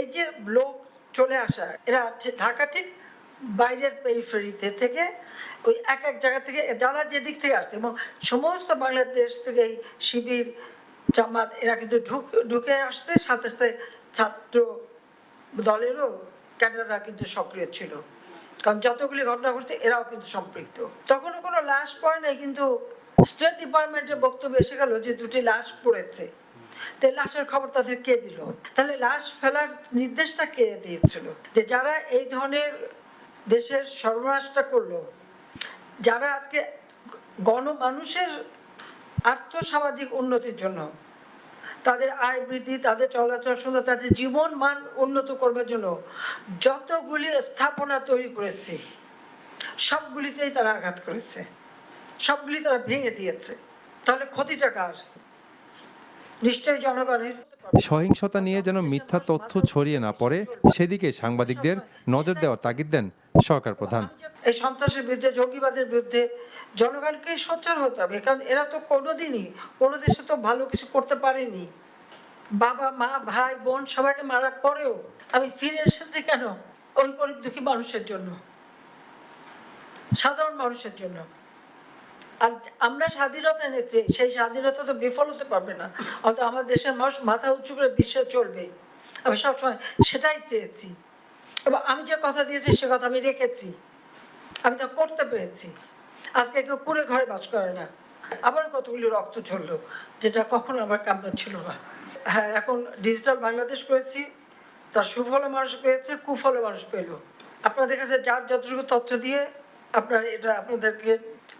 এই যে লোক চলে আসা, এরা ঢাকা ঠিক বাইরের পেরিফেরিতে থেকে ওই এক এক জায়গা থেকে যারা যেদিক থেকে আসছে এবং সমস্ত বাংলাদেশ থেকে এই শিবির, জামাত, এরা কিন্তু ঢুক, ঢুকে আসতে সাথে সাথে ছাত্র দলেরও ক্যাডাররা কিন্তু সক্রিয় ছিল। কারণ যতগুলি ঘটনা ঘটছে, এরাও কিন্তু সম্পৃক্ত। তখনও কোনো লাশ পড়ে নাই, কিন্তু স্টেট ডিপার্টমেন্টের বক্তব্য এসে গেল যে দুটি লাশ পড়েছে। লাশের খবর তাদের কে দিল? তাহলে লাশ ফেলার নির্দেশটা কে দিয়েছিল? যে যারা এই ধরনের দেশের সর্বনাশটা করল, যারা আজকে গণ গণমানুষের আর্থসামাজিক উন্নতির জন্য তাদের আয় বৃদ্ধি, তাদের চলাচল সুন্দর, তাদের জীবন মান উন্নত করবার জন্য যতগুলি স্থাপনা তৈরি করেছে, সবগুলিতেই তারা আঘাত করেছে। সবগুলি তারা ভেঙে দিয়েছে। তাহলে ক্ষতিটা কার? জনগণের সহিংসতা নিয়ে যেন মিথ্যা তথ্য ছড়িয়ে না পড়ে সেদিকে সাংবাদিকদের নজর দেওয়ার তাগিদ দেন সরকার প্রধান। এই সন্ত্রাসের বিরুদ্ধে জঙ্গিবাদের বিরুদ্ধে জনগণকে সোচ্চার হতে হবে কারণ এরা তো কোনোদিনই কোনো দেশে তো ভালো কিছু করতে পারেনি। বাবা মা ভাই বোন সবাইকে মারার পরেও আমি ফিরে এসেছি কেন? ওই গরিব দুঃখী মানুষের জন্য সাধারণ মানুষের জন্য। আর আমরা স্বাধীনতা এনেছি সেই স্বাধীনতা তো বিফল হতে পারবে না। অত আমার দেশের মানুষ মাথা উঁচু করে বিশ্বে চলবে। আমি সবসময় সেটাই চেয়েছি। এবং আমি যে কথা দিয়েছি, সে কথা আমি রেখেছি। আমি তা করতে পেরেছি। আজকে কেউ কুড়ে ঘরে বাস করে না। আবার কতগুলি রক্ত ঝরলো, যেটা কখনো আমার কাম্য ছিল না। হ্যাঁ এখন ডিজিটাল বাংলাদেশ করেছি। তার সুফলও মানুষ পেয়েছে, কুফলও মানুষ পেল। আপনাদের কাছে যার যতটুকু তথ্য দিয়ে আপনার এটা আপনাদেরকে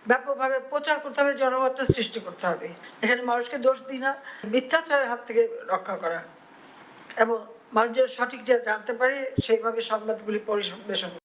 ব্যাপকভাবে প্রচার করতে হবে জনমতের সৃষ্টি করতে হবে। এখানে মানুষকে দোষ দিই না, মিথ্যাচারের হাত থেকে রক্ষা করা। এবং মানুষ সঠিক যা জানতে পারে, সেইভাবে সংবাদগুলি পরিবেশন